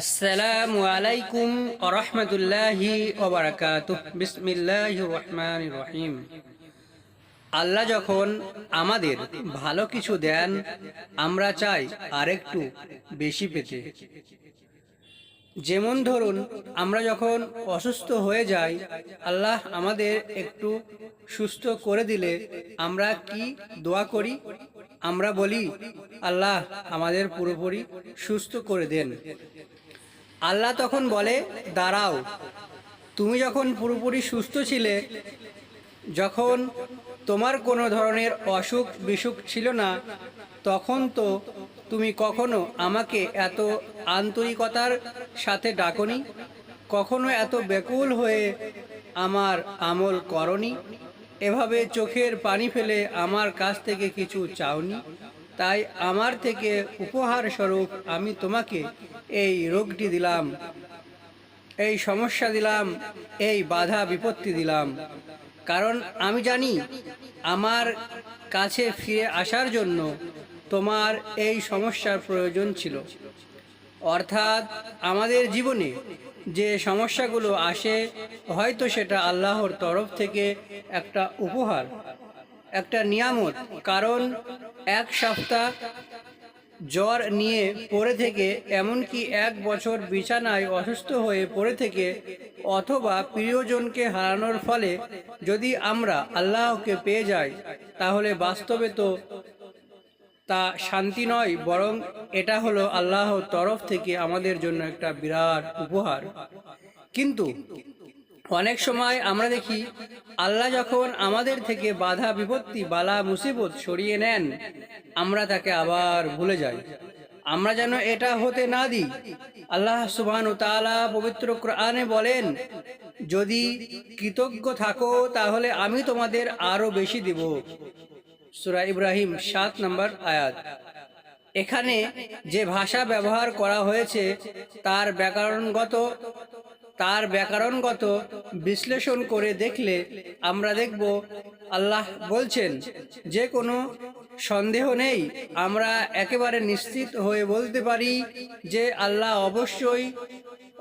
আসসালামু আলাইকুম আরহামতুল্লাহি ওবরাকাতুহ বিসমিল্লাহ রহমান রহিম। আল্লাহ যখন আমাদের ভালো কিছু দেন, আমরা চাই আরেকটু বেশি পেতে। যেমন ধরুন, আমরা যখন অসুস্থ হয়ে যাই, আল্লাহ আমাদের একটু সুস্থ করে দিলে আমরা কি দোয়া করি? আমরা বলি, আল্লাহ আমাদের পুরোপুরি সুস্থ করে দেন। আল্লাহ তখন বলে, দাঁড়াও। তুমি যখন পুরোপুরি সুস্থ ছিলে, যখন তোমার কোনো ধরনের অসুখ বিসুখ ছিল না, তখন তো তুমি কখনো আমাকে এত আন্তরিকতার সাথে ডাকনি, কখনো এত বেকুল হয়ে আমার আমল করনি, এভাবে চোখের পানি ফেলে আমার কাছ থেকে কিছু চাওনি, তাই আমার থেকে উপহার স্বরূপ আমি তোমাকে এই রোগটি দিলাম, এই সমস্যা দিলাম, এই বাধা বিপত্তি দিলাম। কারণ আমি জানি, আমার কাছে ফিরে আসার জন্য তোমার এই সমস্যার প্রয়োজন ছিল। অর্থাৎ আমাদের জীবনে যে সমস্যাগুলো আসে, হয়তো সেটা আল্লাহর তরফ থেকে একটা উপহার, একটা নিয়ামত। কারণ এক সপ্তাহ জ্বর নিয়ে পড়ে থেকে, এমনকি এক বছর বিছানায় অসুস্থ হয়ে পড়ে থেকে, অথবা প্রিয়জনকে হারানোর ফলে যদি আমরা আল্লাহকে পেয়ে যাই, তাহলে বাস্তবে তো তা শান্তি নয়, বরং এটা হলো আল্লাহর তরফ থেকে আমাদের জন্য একটা বিরাট উপহার। কিন্তু অনেক সময় আমরা দেখি, আল্লাহ যখন আমাদের থেকে বাধা, বিপত্তি, বালা, মুসিবত সরিয়ে নেন আমরা তাকে আবার ভুলে যাই। আমরা যেন এটা হতে না দিই। আল্লাহ সুবহান তাআলা পবিত্র কোরআনে বলেন, যদি কৃতজ্ঞ থাকো, তাহলে আমি তোমাদের আরও বেশি দেব। সূরা ইব্রাহিম সাত নম্বর আয়াত। এখানে যে ভাষা ব্যবহার করা হয়েছে, তার ব্যাকরণগত তার ব্যাকরণগত বিশ্লেষণ করে দেখলে আমরা দেখব, আল্লাহ বলছেন, যে কোনো সন্দেহ নেই। আমরা একেবারে নিশ্চিত হয়ে বলতে পারি যে আল্লাহ অবশ্যই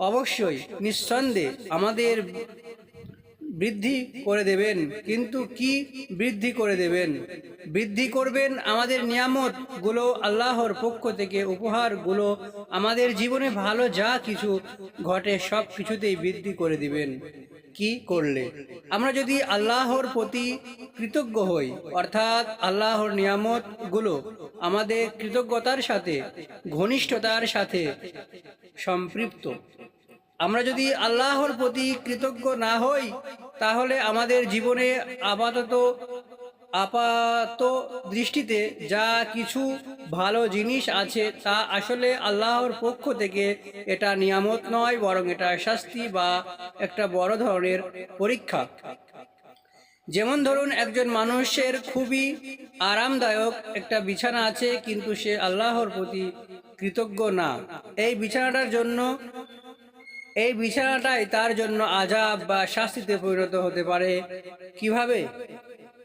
অবশ্যই নিঃসন্দেহে আমাদের বৃদ্ধি করে দেবেন। কিন্তু কি বৃদ্ধি করে দেবেন? বৃদ্ধি করবেন আমাদের নিয়ামতগুলো আল্লাহর পক্ষ থেকে উপহারগুলো। আমাদের জীবনে ভালো যা কিছু ঘটে সব কিছুতেই বৃদ্ধি করে দিবেন। কি করলে? আমরা যদি আল্লাহর প্রতি কৃতজ্ঞ হই, অর্থাৎ আল্লাহর নিয়ামতগুলো আমাদের কৃতজ্ঞতার সাথে, ঘনিষ্ঠতার সাথে সম্পৃক্ত আমরা যদি আল্লাহর প্রতি কৃতজ্ঞ না হই, তাহলে আমাদের জীবনে আপাতত আপাত দৃষ্টিতে যা কিছু ভালো জিনিস আছে তা আসলে আল্লাহর পক্ষ থেকে এটা নিয়ামত নয়, বরং এটা শাস্তি বা একটা বড় ধরনের পরীক্ষা। যেমন ধরুন, একজন মানুষের খুবই আরামদায়ক একটা বিছানা আছে, কিন্তু সে আল্লাহর প্রতি কৃতজ্ঞ না। এই বিছানাটার জন্য, এই বিছানাটাই তার জন্য আজাব বা শাস্তিতে পরিণত হতে পারে। কীভাবে?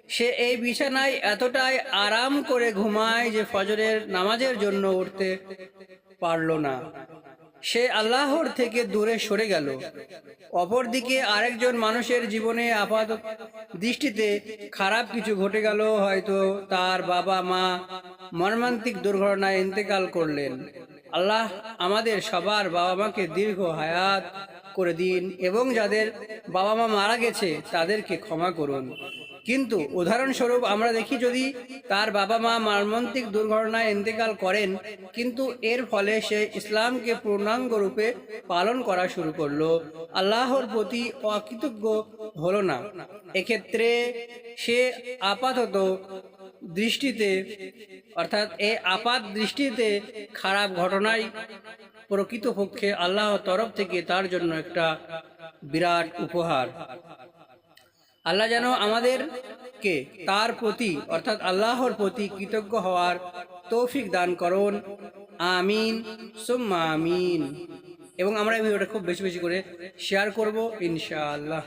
সে এই বিছানায় এতটাই আরাম করে ঘুমায় যে ফজরের নামাজের জন্য উঠতে পারল না। সে আল্লাহর থেকে দূরে সরে গেল। অপরদিকে আরেকজন মানুষের জীবনে আপাত দৃষ্টিতে খারাপ কিছু ঘটে গেল, হয়তো তার বাবা মা মর্মান্তিক দুর্ঘটনায় ইন্তেকাল করলেন। আল্লাহ আমাদের সবার বাবা মাকে দীর্ঘ হায়াত করে দিন এবং যাদের বাবা মা মারা গেছে তাদেরকে ক্ষমা করুন। কিন্তু উদাহরণস্বরূপ আমরা দেখি যদি তার বাবা মা মর্মান্তিক দুর্ঘটনায় ইন্তেকাল করেন, কিন্তু এর ফলে সে ইসলামকে পূর্ণাঙ্গ রূপে পালন করা শুরু করল। আল্লাহর প্রতি অকৃতজ্ঞ হলো না। এক্ষেত্রে সে আপাতত দৃষ্টিতে, অর্থাৎ এ আপাত দৃষ্টিতে খারাপ ঘটনাই প্রকৃতপক্ষে আল্লাহর তরফ থেকে তার জন্য একটা বিরাট উপহার। আল্লাহ যেন আমাদেরকে তার প্রতি, অর্থাৎ আল্লাহর প্রতি কৃতজ্ঞ হওয়ার তৌফিক দান করুন। আমিন। সুম্মা আমিন। এবং আমরা এই ভিডিওটা খুব বেশি বেশি করে শেয়ার করব, ইনশাআল্লাহ।